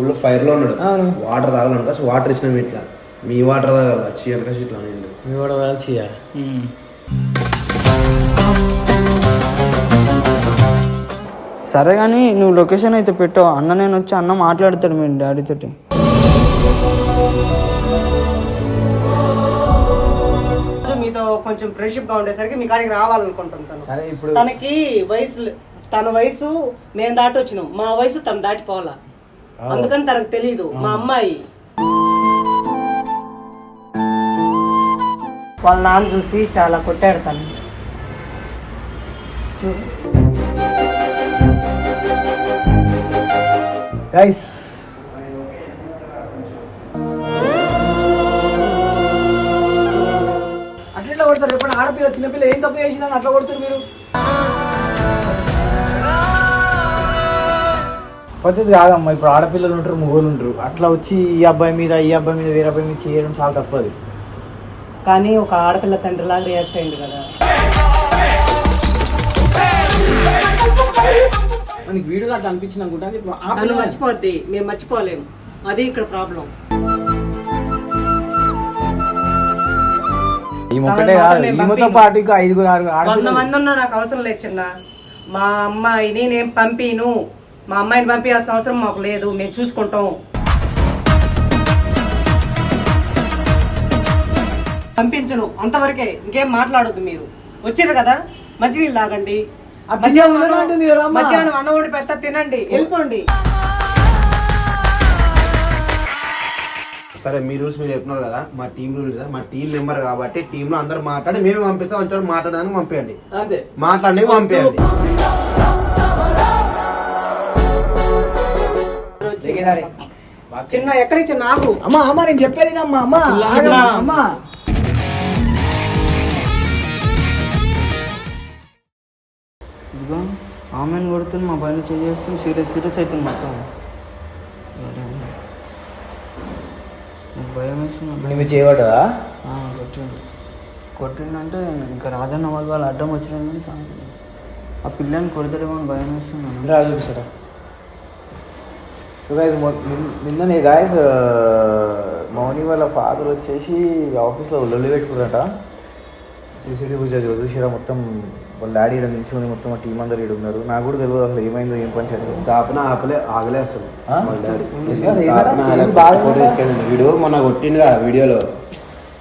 Full ఫైర్లో ఉన్నాడు. Water తాగలను. కాసి వాటర్ ఇచ్చినాం ఇట్లా. మీ వాటర్ తాగాలి వచ్చి వెనకాసి ఇట్లా నిండు మీ కూడా వేల్చియా సరే కానీ నువ్వు లొకేషన్ అయితే పెట్టావు అన్న నేను వచ్చి అన్న మాట్లాడతాడు మీ డాడీ తోటి. రోజు మీతో కొంచెం ఫ్రెండ్షిప్గా ఉండేసరికి మీ కాడికి రావాలనుకుంటుంటాను సరే ఇప్పుడు తనకి వయసు తన వయసు మేము దాటి వచ్చినాం. మా వయసు తను దాటిపోవాలా? అందుకని తనకు తెలియదు మా అమ్మాయి. వాళ్ళ నాన్న చూసి చాలా కొట్టాడు తను. గైస్ అట్లా కొడతారు? ఎప్పుడు ఆడపిల్ల చిన్నపిల్ల ఏం తప్పు చేసిందని అట్లా కొడుతారు మీరు? పద్ధతి కాదమ్మా. ఇప్పుడు ఆడపిల్లలు ఉంటారు మొగోళ్ళు ఉంటారు. అట్లా వచ్చి ఈ అబ్బాయి మీద ఈ అబ్బాయి మీద వేరే అబ్బాయి మీద చేయడం చాలా తప్పది. కానీ ఒక ఆడపిల్ల తండ్రి లాగా రియాక్ట్ అయింది కదా. మనకి వీడియోలో అట్లా అనిపించింది అనుకుంటా ఇప్పుడు ఆ తను పిల్ల- మర్చిపోద్ది. మేము మర్చిపోలేము. అది ఇక్కడ ప్రాబ్లం ఈమె కాదు. ఈమెతో పాటు ఇంకా ఐదుగురు ఆరుగురు వంద ఆడపిల్లలు. మంది ఉన్నా నాకు అవసరం లేదు చిన్న. మా అమ్మాయిని నేను పంపిను. మా అమ్మాయిని పంపించాల్సిన అవసరం మాకు లేదు మేము చూసుకుంటాం. పంపించను అంతవరకే ఇంకేం మాట్లాడొద్దు మీరు. వచ్చారు కదా? మంచినీళ్ళు తాగండి. మధ్యాహ్నం అన్నం-. మధ్యాహ్నం అన్నం వండి పెడతా తినండి. వెళ్ళిపోండి. సరే మీ రూల్స్ మీరు చెప్పినారు కదా మా టీం రూల్స్ కదా మా టీం మెంబర్ కాబట్టి టీమ్లో అందరూ మాట్లాడి మేమే పంపిస్తాం అంతవరకు మాట్లాడడానికి పంపించండి అంతే మాట్లాడి పంపించండి చిన్న ఎక్కడి చిన్న ఆగు. అమ్మ అమ్మ నేను చెప్పేది అమ్మ. అమ్మ. ఇదిగో ఆమెను కొడుతుంది మా పైన చేస్తుంది సీరియస్ సీరియస్ అవుతుంది మొత్తం. సరే. నాకు భయం వేస్తుంది ఆ, కొట్టిండు. కొట్టిండంటే ఇంకా రాజన్న వాళ్ళు వాళ్ళు అడ్డం వచ్చిన ఆ పిల్లని కొడతారేమో అని భయం వేస్తున్నాను రా చూపిస్తారా? సో గైస్ నిన్ననే గాయస్ మౌని వాళ్ళ ఫాదర్ వచ్చేసి ఆఫీస్లో లొల్లి పెట్టుకున్నారట సీసీటీవీ చూసిరా మొత్తం వాళ్ళ డాడీ ఇక్కడ నిల్చుని మొత్తం టీం అందరు ఇక్కడ ఉన్నారు నాకు కూడా తెలియదు అసలు ఏమైందో ఏం పని చేయలేదు కాపన ఆపలే ఆగలే అసలు ఆ? వాళ్ళ డాడీ. నిజంగా ఏదైనా కాపున ఆగలే. ఏం బాధ ఫోటో తీసుకెళ్ళిండు. వీడు మొన్న కొట్టిండు కదా వీడియోలో.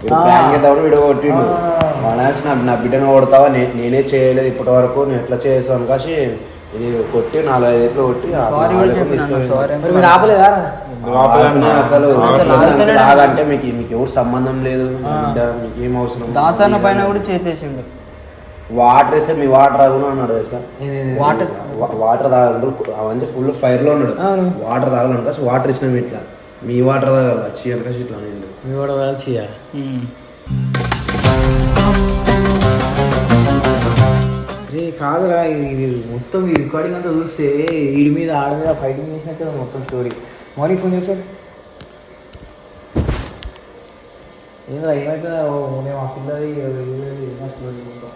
ప్రాంక్ వీడియో కొట్టిండు ఆ. మనస్ నా బిడ్డను కొడతావా నేనే చేయలేదు ఇప్పటి వరకు నేను ఎట్లా చేసాను కాసి ఇది కొట్టి కొట్టి నాలుగు చెప్పిన తీసుకెళ్ళిండు. సారీ మరి మీరు ఆపలేదా? అసలు మీకు మీకు ఎవరు సంబంధం లేదు. మీకు ఏం అవసరం? దాసన్న పైన కూడా చేసేసిండు. వాటర్ వేస్తే మీ వాటర్ తాగును అన్నాడు తెలుసా? వాటర్ వాటర్ తాగలు అవన్నీ ఫుల్ ఫైర్లో ఉన్నాడు. వాటర్ తాగలను. కాసి వాటర్ ఇచ్చినాం ఇట్లా. మీ వాటర్ తాగాలి. వచ్చి వెనకాసి ఇట్లా నిండు మీ కూడా వేల్చియా రే కాదురా ఇది మొత్తం ఈ రికార్డింగ్ అంతా చూస్తే వీడి మీద ఆడ మీద ఫైటింగ్ చేసినట్టే మొత్తం స్టోరీ మార్నింగ్ ఫోన్ చేశాడు ఏమో ఏమైతే నేను ఆ పిల్లది స్టోరీ మొత్తం?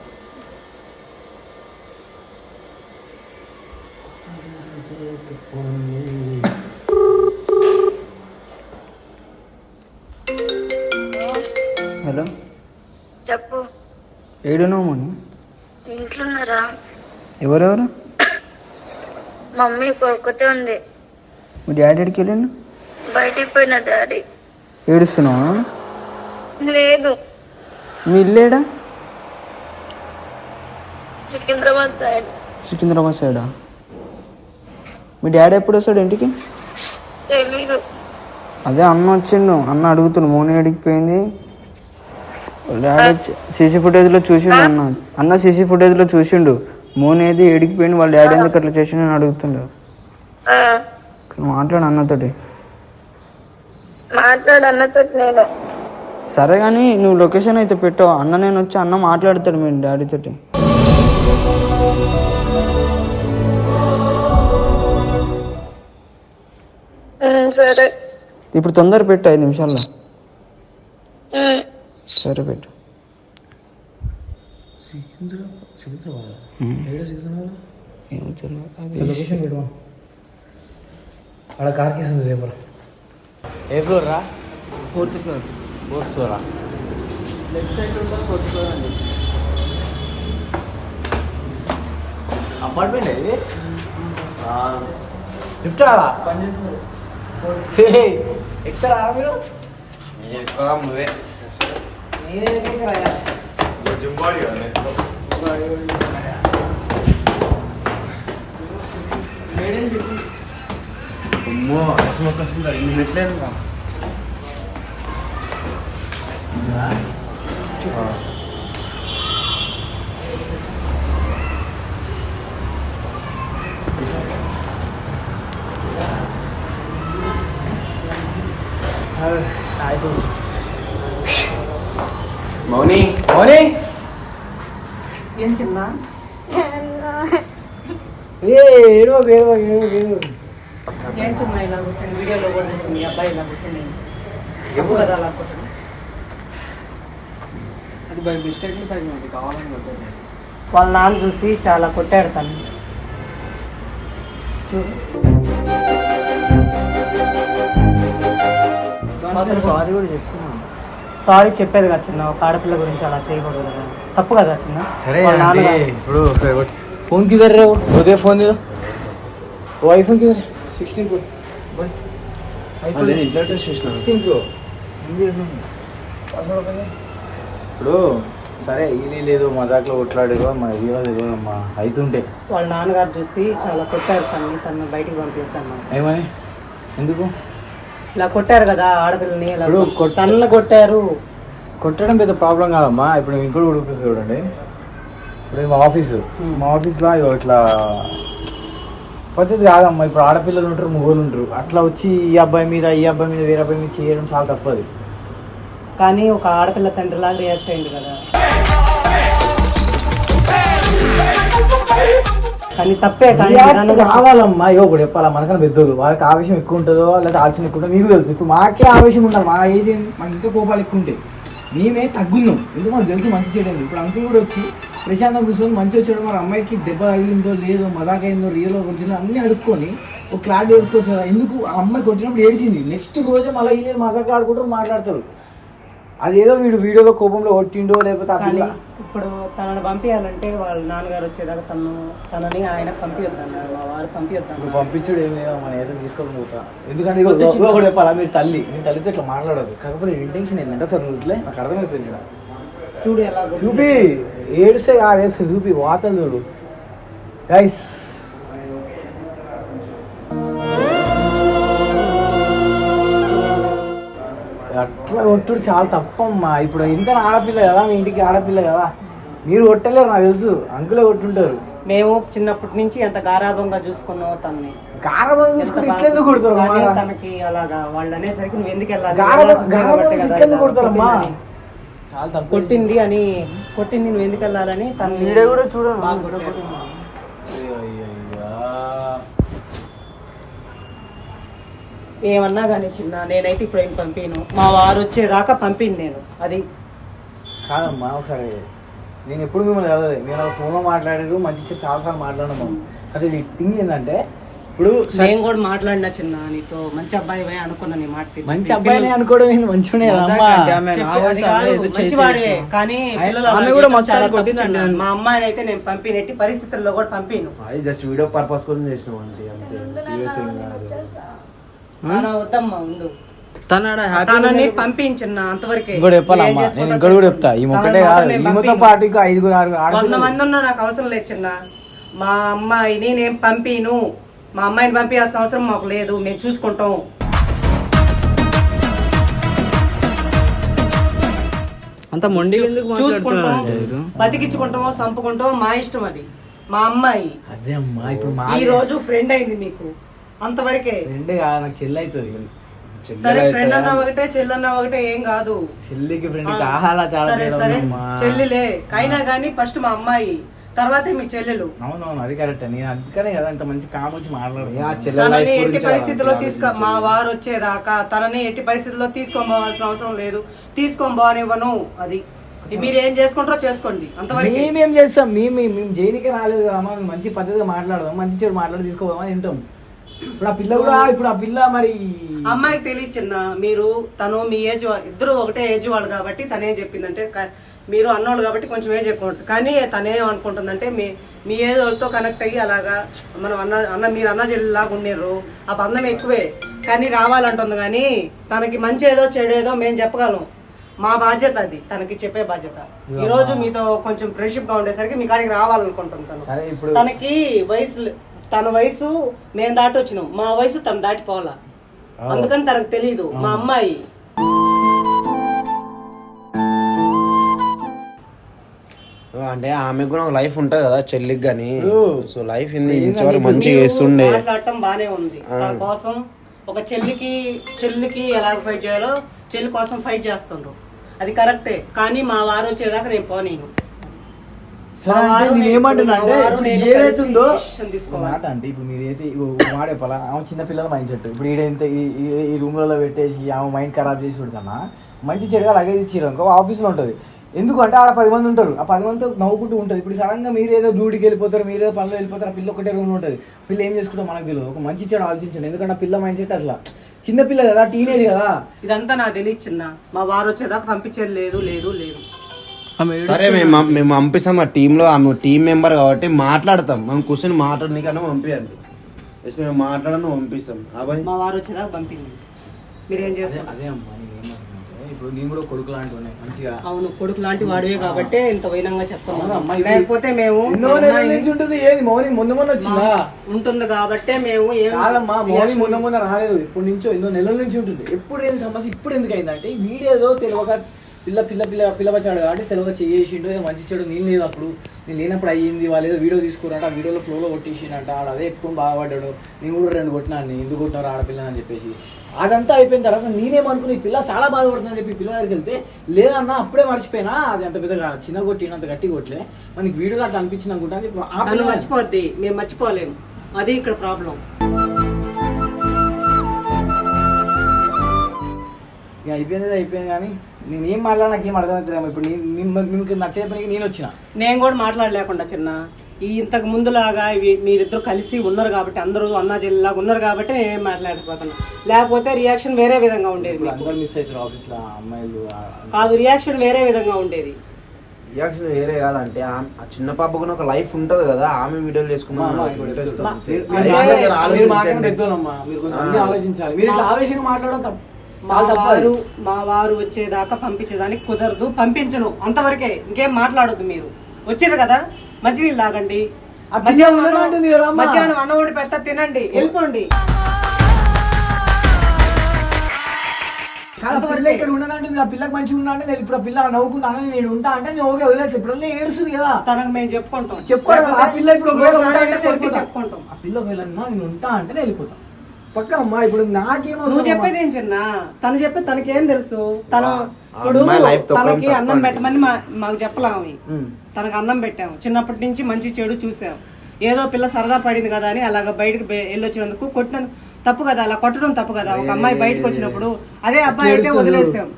హలో. చెప్పు. ఏడున్నావు మని? ఇంట్లో ఉన్నారా ఎవరెవరు? మమ్మీ కొడుకుతే ఉంది. మీ డాడీ ఎక్కడికి వెళ్ళిండు? బయటికి పోయిన డాడీ. ఏడుస్తున్నావా? లేదు. మీ ఇల్లేడా సికింద్రాబాద్ సైడ్. సికింద్రాబాద్ సైడా? మీ డాడీ ఎప్పుడు వస్తాడు ఇంటికి? తెలీదు. అదే అన్న వచ్చిండు. అన్న అడుగుతుండు మోని అడిగిపోయింది సీసీ ఫుటేజ్లో చూసిండు అన్న. అన్న సీసీ ఫుటేజ్లో చూసిండు. మోని ఏది ఎడిగిపోయింది వాళ్ళ డాడీ ఎందుకు అట్లా చేసిండు అని అడుగుతుండు. మాట్లాడు అన్నతోటి మాట్లాడు అన్నతో నేను. సరే కానీ నువ్వు లొకేషన్ అయితే పెట్టావు అన్న నేను వచ్చి అన్న మాట్లాడతాడు మీ డాడీ తోటి. ఉమ్, సరే. ఇప్పుడు తొందర పెట్టు ఐదు నిమిషాల్లో. సరే పెట్టు. అది అక్కడ కార్ కేసు ఉంది ఏ ఫ్లోర్ రా? ఫోర్త్ ఫ్లోర్ ఫోర్త్ ఫ్లోరా లెఫ్ట్ సైడ్ ఉంటుంది ఫోర్త్ ఫ్లోర్ అండి? అపార్ట్మెంట్ ఇది? లిఫ్ట్ రాదా? పని చేస్తున్నారు ఎక్కుతారా మీరు? ఎక్కువ నువ్వే. 예, 계속 해봐요. 아이고. మౌని? మౌని? ఏం చిన్న ఏ ఏడో ఏడో ఏడో ఏడో ఏం చిన్న ఇలా వీడియోలో మీ అబ్బాయి ఇలా ఎప్పుడు కదా అలా అది బై మిస్టేక్ తగినది కావాలని వాళ్ళ నాన్న చూసి చాలా కొట్టాడు తను. చూడు సారీ కూడా చెప్తున్నాను సారీ చెప్పేది కదా చిన్న ఒక ఆడపిల్ల గురించి అలా చేయకూడదు కదా. తప్పు కదా చిన్న? సరే వాళ్ళ అండి నాన్నగారు. ఇప్పుడు నేను ఇంట్లో టెస్ట్ చేసిన సిక్స్టీన్ ప్రో ఇప్పుడు సరే ఇది లేదు మజాక్లో కొట్లాడేదో మా ఇదిగో ఏదో మా అవుతుంటే వాళ్ళ నాన్నగారు చూసి చాలా కొట్టారు తన్ని తను బయటికి పంపిస్తాను. ఏమని? ఎందుకు? ఇలా కొట్టారు కదా ఆడపిల్లని ఇలా కొట్టారు కొట్టడం పెద్ద ప్రాబ్లం కాదమ్మా ఇప్పుడు ఇంకోటి కూడా చూడండి ఇప్పుడు మా ఆఫీసు Hmm. మా ఆఫీస్లో ఇగో ఇట్లా పద్ధతి కాదమ్మా ఇప్పుడు ఆడపిల్లలు ఉంటారు మొగోళ్ళు ఉంటారు అట్లా వచ్చి ఈ అబ్బాయి మీద ఈ అబ్బాయి మీద వేరే అబ్బాయి మీద చేయడం చాలా తప్పది కానీ ఒక ఆడపిల్ల తండ్రి లాగా రియాక్ట్ అయింది కదా కానీ తప్పే కానీ కావాలమ్మా. ఒకటి చెప్పాలా మనకన్నా పెద్దోళ్ళు. వాళ్ళకి ఆవేశం ఎక్కువ ఉంటుందో లేదా ఆలోచన ఎక్కువ ఉంటుందో మీకు తెలుసు. ఇప్పుడు మాకే ఆవేశం ఉండాలి. మా ఏజ్? మాకు ఇంకా కోపాలు ఎక్కువ ఉంటాయి. మేమే తగ్గున్నాం. ఎందుకు మాకు తెలుసు మంచి చేయడం ఇప్పుడు అంకుల్ కూడా వచ్చి ప్రశాంతంగా కూర్చొని మంచి వచ్చాడు. మరి అమ్మాయికి దెబ్బ తగిలిందో లేదో మదాక్ అయిందో రియల్ ఒరిజినల్ అన్నీ అడుక్కొని ఒక క్లారిటీ తెలుసుకోవచ్చు? ఎందుకు? ఆ అమ్మాయి కొట్టినప్పుడు ఏడిచింది. నెక్స్ట్ రోజే మళ్ళీ వీళ్ళు మజాక్ ఆడుకుంటారు మాట్లాడతారు. అదేదో వీడు వీడియోలో కోపంలో కొట్టిండో లేకపోతే ఆ కానీ పిల్ల ఇప్పుడు తనని పంపించాలంటే వాళ్ళ నాన్నగారు వచ్చేదాకా తను తనని ఆయన పంపించొద్దన్నారు మా వారు ఇప్పుడు పంపించొద్దన్నారు పంపించుడు ఏం లేదా మన ఏదో తీసుకొని పోతా. ఎందుకంటే చిన్న. కూడా చెప్పాలా మీరు తల్లి నేను తల్లితో ఇట్లా మాట్లాడదు కాకపోతే ఇంటెన్షన్ ఏంటంటే సార్ నువ్వు ఇట్లే నాకు అర్థమైపోయింది ఈడ. చూడు ఎలా చూపి ఏడుస్తే కాదు ఏడుస్తే చూపి వాతలు చూడు. గైస్ కొట్టుడు చాలా తప్పమ్మా ఇప్పుడు ఇంత ఆడపిల్ల కదా మీ ఇంటికి ఆడపిల్ల కదా మీరు కొట్టలేరు నాకు తెలుసు అంకులే కొట్టుంటారు మేము చిన్నప్పటి నుంచి ఎంత గారాభంగా చూసుకున్నావు తనని గారబం ఎంత చూసుకుని ఇట్లెందుకు కొడతారు కానీ అమ్మా? తనకి అలాగా వాళ్ళు అనేసరికి నువ్వు ఎందుకు వెళ్ళాలి గారబం గారబం చూసి ఇట్లెందుకు. చాలా తప్పు కొట్టింది అని కొట్టింది నువ్వు ఎందుకు వెళ్ళాలని తను వీడియో కూడా చూడండి. బాగా కొట్టాడు. అయ్యో, అయ్యో, అయ్యో. ఏమన్నా కానీ చిన్న నేనైతే ఇప్పుడు ఏం పంపిను. మా వారు వచ్చేదాకా పంపింది నేను అది. కాదమ్మా ఒకసారి నేను ఎప్పుడు మిమ్మల్ని కలవలేదు. మీరు నాకు ఫోన్లో మాట్లాడారు మంచి చెప్పి చాలాసార్లు మాట్లాడము అదే థింగ్ ఏంటంటే ఇప్పుడు నేను కూడా మాట్లాడినా చిన్న నీతో మంచి అబ్బాయి పోయి అనుకున్నా నీ మాట. మంచి అబ్బాయిని అనుకోవడం ఏంది? మంచి. కానీ కూడా. మా అమ్మాయిని అయితే నేను పంపినట్టి పరిస్థితుల్లో కూడా పంపిను. జస్ట్ వీడియో పర్పస్ కోసం చేసినాం అంతే అంతే. సీరియస్ పంపించిన అంతవరకే. ఇంకోటి చెప్పాలా ఏం అమ్మా? నేను చేసుకుంటారో ఇంకోటి కూడా చెప్తా. ఈ కాదు. నేను ఈమెతో. పాటు ఇంకా ఐదుగురు ఆరుగురు వంద మంది ఉన్నా నాకు అవసరం లేదు చిన్న. మా అమ్మాయిని నేను పంపిను? మా అమ్మాయిని పంపించాల్సిన అవసరం మాకు లేదు. మేము చూసుకుంటాం. అంత మొండి చూసుకుంటాం? బతికించుకుంటామో చంపుకుంటామో మా ఇష్టం అది. మా అమ్మాయి. అదే అమ్మా ఇప్పుడు ఈ రోజు ఫ్రెండ్ అయింది మీకు. అంతవరకే. ఫ్రెండ్ కాదు నాకు చెల్లి అవుతుంది సరే ఫ్రెండ్ అన్న ఒకటే చెల్లన్న ఒకటే ఏం కాదు. చెల్లికి ఫ్రెండ్ చాలా చాలా సరే సరే. చెల్లిలే అయినా గానీ ఫస్ట్ మా అమ్మాయి తర్వాతే మీ చెల్లెలు. అవునవును అది కరెక్ట్ నేను అందుకనే కదా ఇంత మంచి కామ వచ్చి ఏ, ఆ మాట్లాడుతున్నా చెల్లెల తనని life ఎట్టి పరిస్థితుల్లో. తీసుకో మా వారు వచ్చేదాకా తనని ఎట్టి పరిస్థితుల్లో తీసుకోబోవాల్సిన అవసరం లేదు. తీసుకొని పోనివ్వను అది. మీరు ఏం చేసుకుంటారో చేసుకోండి అంతవరకు. మేమేం చేస్తాం? మేము మేము జైలుకి రాలేదు కదా అమ్మా మేము మంచి పద్ధతిగా మాట్లాడదాం మంచి చెడు మాట్లాడి తీసుకోదామని వింటాం ఇప్పుడు ఆ పిల్ల కూడా ఇప్పుడు ఆ పిల్ల మరి అమ్మాయికి తెలియదు చిన్న. మీరు తను మీ ఏజ్ ఇద్దరు ఒకటే ఏజ్ వాళ్ళు కాబట్టి తనేం చెప్పిందంటే మీరు అన్నోళ్ళు కాబట్టి కొంచెం ఏజ్ ఎక్కువ ఉంటుంది. కానీ తనేం అనుకుంటుందంటే మీ మీ ఏజ్ వాళ్ళతో కనెక్ట్ అయ్యి అలాగా మనం అన్న అన్న మీరు అన్న చెల్లిలాగా ఉండేరు ఆ బంధం ఎక్కువే. కానీ రావాలంటుంది కానీ తనకి మంచి ఏదో చెడు ఏదో మేము చెప్పగలం. మా బాధ్యత అది. తనకి చెప్పే బాధ్యత. ఈ రోజు మీతో కొంచెం ఫ్రెండ్షిప్గా ఉండేసరికి మీ కాడికి రావాలనుకుంటుంది తను. సరే ఇప్పుడు తనకి వయసు తన వయసు మేము దాటి వచ్చినాం. మా వయసు తను దాటిపోవాలా? అందుకని తనకు తెలియదు మా అమ్మాయి. అంటే ఆమెకు కూడా ఒక లైఫ్ ఉంటుంది కదా చెల్లికి కానీ ఇప్పుడు సో లైఫ్ ఇప్పుడు మంచిగా చేస్తుండే. మాట్లాడటం బానే ఉంది. తన కోసం ఒక చెల్లికి చెల్లికి ఎలా ఫైట్ చేయాలో చెల్లి కోసం ఫైట్ చేస్తుండ్రు. అది కరెక్టే కానీ మా వారు వచ్చేదాకా నేను పోనీను. సరే మా అంటే ఇప్పుడు నేను ఏదైతే కలిసి ఉందో decision తీసుకోవాలి. మాట అంటే ఇప్పుడు మీరు అయితే వాడే పలా ఆమె చిన్న పిల్లల మైండ్ సెట్ ఇప్పుడు ఈడైతే ఈ రూమ్లలో పెట్టేసి ఆమె మైండ్ ఖరాబ్ చేసి కన్నా మంచి చెడుగా లగేజ్ ఇచ్చారు ఇంకో ఆఫీస్లో ఉంటుంది. ఎందుకంటే ఆడ పది మంది ఉంటారు. ఆ పది మందితో నవ్వుకుంటూ ఉంటుంది. ఇప్పుడు సడన్గా మీరు ఏదో డ్యూటీకి వెళ్ళిపోతారు మీరు ఏదో పనులు వెళ్ళిపోతారు ఆ పిల్ల ఒకటే రూమ్లో ఉంటుంది. పిల్ల ఏం చేసుకుంటారో మనకు తెలియదు. ఒక మంచి చెడు ఆలోచించండి. ఎందుకంటే ఆ పిల్ల మైండ్ సెట్ అట్లా చిన్న పిల్ల కదా టీనేజ్ కదా. ఇదంతా నాకు తెలియదు చిన్న. మా వారు వచ్చేదాకా పంపించేది లేదు లేదు లేదు. సరే మేము మేము పంపిస్తాం ఆ టీంలో ఆమె టీం మెంబర్ కాబట్టి మాట్లాడతాం. మేము కూర్చొని మాట్లాడనీకన్నా పంపించండి జస్ట్ మేము మాట్లాడను పంపిస్తాం. అబ్బాయి మా వారు వచ్చేదాకా పంపింది మీరేం అదే చేస్తారు? అదే అమ్మా ఇప్పుడు నేను కూడా కొడుకు లాంటి ఉన్నాయి మంచిగా. అవును కొడుకు లాంటి వాడివే కాబట్టి ఇంత వైనంగా చెప్తాం. అవునా అమ్మా, ఇది- లేకపోతే మేము ఉంటుంది ఏది? మౌని ముందు మొన్న వచ్చిందా? ఉంటుంది కాబట్టే మేము ఏం కాదమ్మా మౌని ముందు ముందు రాలేదు. ఇప్పటి నుంచో ఎన్నో నెలల నుంచి ఉంటుంది. ఎప్పుడు లేని సమస్య ఇప్పుడు ఎందుకు అయిందంటే వీడియోలో తెలియక పిల్ల పిల్ల పిల్ల పిల్లవచ్చాడు కాబట్టి తెలియక చేసిండు మంచి చెడు నేను లేదు అప్పుడు. నేను లేనప్పుడు అయ్యింది. వాళ్ళు ఏదో వీడియో తీసుకురంట ఆ వీడియోలో ఫ్లోలో కొట్టేసిండంట. ఆడ అదే ఎప్పుడు బాధపడ్డాడు. నేను కూడా రెండు కొట్టినాను ఎందుకు కొట్టినారు ఆడపిల్ల అని చెప్పేసి. అదంతా అయిపోయిన తర్వాత నేనేమనుకుని పిల్ల చాలా బాధపడుతుందని చెప్పి పిల్ల దగ్గరికి వెళ్తే లేదన్నా అప్పుడే మర్చిపోయినా. అది అంత పెద్దగా చిన్న కొట్టిన అంత గట్టి కొట్టలే. మనకి వీడియోలో అట్లా అనిపించింది అనుకుంటా అని చెప్పి మర్చిపోద్ది. మేము మర్చిపోలేము. అది ఇక్కడ ప్రాబ్లం ఇక అయిపోయింది అయిపోయింది కానీ నేను ఏం మాట్లాడా నాకు ఏం అర్థమవుతుంది ఇప్పుడు మీకు నచ్చే పనికి నేను వచ్చిన. నేను కూడా మాట్లాడలేకుండా చిన్న. ఈ ఇంతకు ముందులాగా ఇవి- మీరిద్దరు కలిసి ఉన్నారు కాబట్టి అందరూ అన్నా చెల్లిలాగా ఉన్నారు కాబట్టి నేను ఏం మాట్లాడకపోతున్నా. లేకపోతే రియాక్షన్ వేరే విధంగా ఉండేది. అందరు మిస్ అవుతారు ఆఫీస్లో అమ్మాయిలు కాదు రియాక్షన్ వేరే విధంగా ఉండేది. రియాక్షన్ వేరే కాదంటే ఆమె- ఆ చిన్న పాపకు ఒక లైఫ్ ఉంటది కదా ఆమె వీడియోలు చేసుకున్నా. ఆలోచించాలి. మీరు ఆవేశంగా మాట్లాడడం తప్పు. మా వారు. మా వారు వచ్చేదాకా పంపించేదానికి కుదరదు పంపించను. అంతవరకే ఇంకేం మాట్లాడొద్దు మీరు. వచ్చారు కదా? మంచినీళ్ళు తాగండి. మధ్యాహ్నం అన్నం- వండి పెడతా తినండి. వెళ్ళిపోండి. పిల్ల ఇక్కడ ఉండనంటుంది ఆ పిల్లకి మంచిగా ఉన్నా అంటే నేను ఇప్పుడు ఆ పిల్ల నవ్వుకున్నాను నేను ఉంటా అంటే నేను ఓకే వదిలేసి ఇప్పుడు ఏడుస్తుంది కదా. తనకు మేము చెప్పుకుంటాం. చెప్పుకోవడం ఆ పిల్ల ఇప్పుడు ఒకవేళ ఉంటా అంటే. చెప్పుకుంటాం. ఆ పిల్ల ఒకవేళ నేను ఉంటా అంటే నేను వెళ్ళిపోతా. పక్క అమ్మా ఇప్పుడు నాకేం నువ్వు చెప్పేది? ఏం చిన్న? తను చెప్పేది తనకేం తెలుసు? తను ఇప్పుడు తనకి అన్నం. పెట్టమని మాకు చెప్పలామి. తనకు అన్నం పెట్టాము. చిన్నప్పటి నుంచి మంచి చెడు చూసాం ఏదో పిల్ల సరదా పడింది కదా అని అలాగ బయటకు వెళ్ళొచ్చినందుకు కొట్టిన తప్పు కదా అలా కొట్టడం తప్పు కదా. ఒక అమ్మాయి బయటకు వచ్చినప్పుడు అదే అబ్బాయి అయితే వదిలేసాం.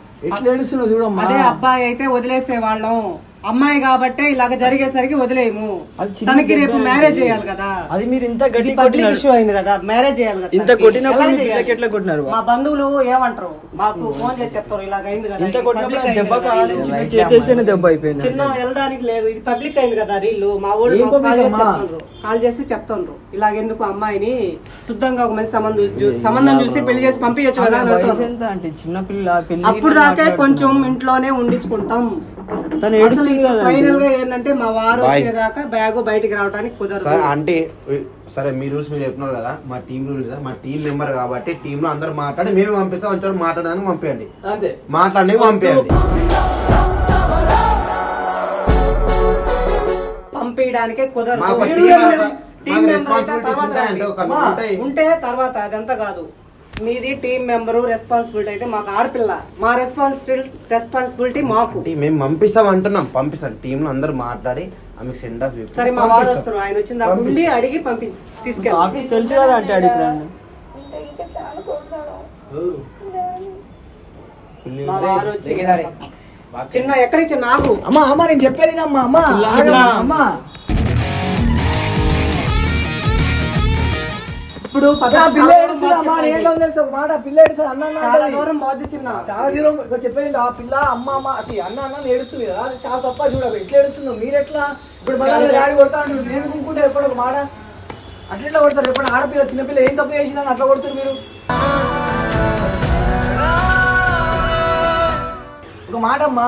అదే అబ్బాయి అయితే వదిలేసే వాళ్ళం. అమ్మాయి కాబట్టే ఇలాగ జరిగేసరికి చిన్న తనకి రేపు మ్యారేజ్. చేయాలి కదా. అది మీరు ఇంత గట్టి ఇది పబ్లిక్ ఇష్యూ అయింది కదా. మ్యారేజ్ చేయాలి కదా ఇంత. కొట్టినప్పుడు ఎట్లా కొట్టినారు? మా బంధువులు ఏమంటారు? మాకు ఫోన్ చేసి చెప్తారు ఇలాగ అయింది కదా. ఇంత కొట్టినప్పుడు దెబ్బ చేతేస్తేనే దెబ్బ అయిపోయింది చిన్న వెళ్ళడానికి లేదు. ఇది పబ్లిక్ అయింది కదా రీళ్ళు మా మాకు కాల్ చేసి? చెప్తుండ్రు. కాల్ చేసి చెప్తుండ్రు. ఇలాగెందుకు అమ్మాయిని శుద్ధంగా ఒక మంచి సంబంధం సంబంధం చూస్తే పెళ్ళి చేసి పంపించచ్చు కదా అని అంటారు అప్పుడు దాకే కొంచెం ఇంట్లోనే ఉండించుకుంటాం. తను ఫైనల్గా ఏంటంటే మా వారు. వచ్చేదాకా బ్యాగ్ బయటికి రావడానికి కుదరదు. అంటే సరే మీ రూల్స్ మీరు చెప్పినారు కదా మా టీం రూల్స్ మా టీం మెంబర్ కాబట్టి టీమ్లో అందరు మాట్లాడి మేమే పంపిస్తాం అందరూ మాట్లాడడానికి పంపించండి అంతే. మాట్లాడడానికి పంపించండి పంపించడానికే కుదరదు. టీం మెంబర్- తర్వాత. ఉంటే తర్వాత అదంతా కాదు. మీది టీం మెంబరు రెస్పాన్సిబిలిటీ అయితే మాకు ఆడపిల్ల. మా రెస్పాన్సిబిలిటీ రెస్పాన్సిబిలిటీ మాకు. అంటే మేము పంపిస్తాం అంటున్నాం. పంపిస్తాం. టీమ్లో అందరు మాట్లాడి ఆమెకు సెండ్ ఆఫ్ సరే మా వారు వస్తారు. ఆయన వచ్చిన దాకా ఉండి అడిగి పంపి తీసుకెళ్ళి. ఆఫీస్ తెలుసు కదా మా వారు వచ్చి. చిన్న ఎక్కడికి చిన్న ఆగు. అమ్మా అమ్మా నేను చెప్పేది అమ్మా అమ్మా ఆగమ్మా, అమ్మా. ఇప్పుడు పద- ఆ పిల్ల మాట పిల్ల ఏడుస్తుంది అన్న చెప్పేది ఆ పిల్ల అమ్మ అమ్మ అన్న అన్న ఏడుస్తుంది కదా. చాలా తప్ప చూడ ఎట్లా ఏడుస్తుందో మీరు ఎట్లా ఇప్పుడు మళ్ళీ డాడీ కొడతా నేను కుంకుంటే ఎప్పుడు ఒక మాట? అట్లా కొడతారు? ఎప్పుడు ఆడపిల్ల చిన్నపిల్ల ఏం తప్పు చేసిందని అట్లా కొడుతారు మీరు? ఒక మాట అమ్మా.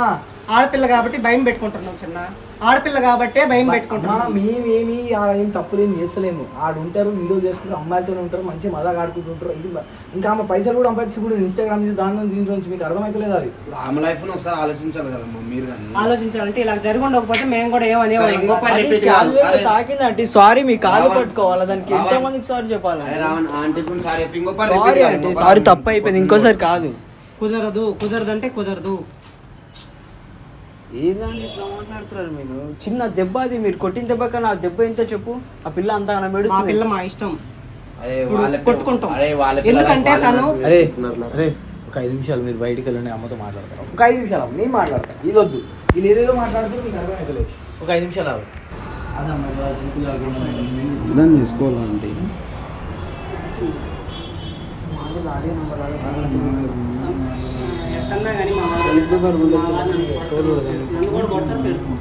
ఆడపిల్ల కాబట్టి భయం పెట్టుకుంటున్నావు చిన్న. ఆడపిల్ల కాబట్టే భయం అమ్మా పెట్టుకుంటున్నావు. మేమేమి ఆడ ఏం తప్పులేం చేస్తలేము. ఆడ ఉంటారు వీడియో చేసుకుంటారు అమ్మాయిలతో ఉంటారు మంచి మజాగా ఆడుకుంటుంటారు. ఇది ఇంకా ఆమె పైసలు కూడా సంపాదించి కూడా ఇన్స్టాగ్రామ్ నుంచి దాని నుంచి దీంట్లో నుంచి మీకు అర్థమైతలేదు అది. ఆమె లైఫ్ ఒకసారి ఆలోచించాలి కదమ్మా మీరు ఆలోచించాలంటే ఇలా జరిగి ఉండకపోతే మేము కూడా ఏమనేవాళ్ళం కాదు. తాకిందంటే సారీ మీ కాలు పట్టుకోవాలి? దానికి రావణ్. ఎంత మందికి సారీ చెప్పాలి? సారీ కాదు, అంటే. తప్పు అయిపోయింది ఇంకోసారి కాదు. కుదరదు కుదరదంటే కుదరదు. ఏందండి ఇట్లా మాట్లాడుతున్నారు మీరు? చిన్న దెబ్బ అది మీరు కొట్టిన దెబ్బ కన్నా ఆ దెబ్బ ఎంత చెప్పు? ఆ పిల్ల అంత మా మెడుస్తుంది పిల్ల మా ఇష్టం. కొట్టుకుంటాం. ఎందుకంటే తను- అరే. అరే ఒక ఐదు నిమిషాలు మీరు బయటికి వెళ్ళండి అమ్మతో మాట్లాడతారు. ఒక ఐదు నిమిషాలు నేను మాట్లాడతాను ఇది వద్దు. వీళ్ళు ఏదేదో మాట్లాడుతూ మీకు ఒక ఐదు నిమిషాలు అర్థం చేసుకోవాలండి. ఎట్టన్నా కానీ మా వాడు- మా వాడు నన్ను కూడా కొడతారు తిడతారు.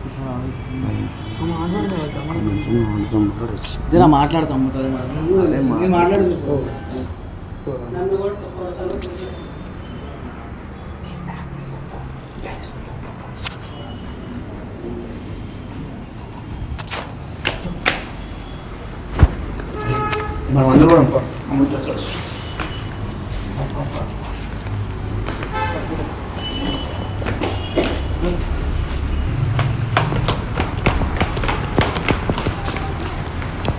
జరా మాట్లాడతాం నేను మాట్లాడు. నన్ను కూడా కొడతారు. మనం అందరూ కూడా అనుకో.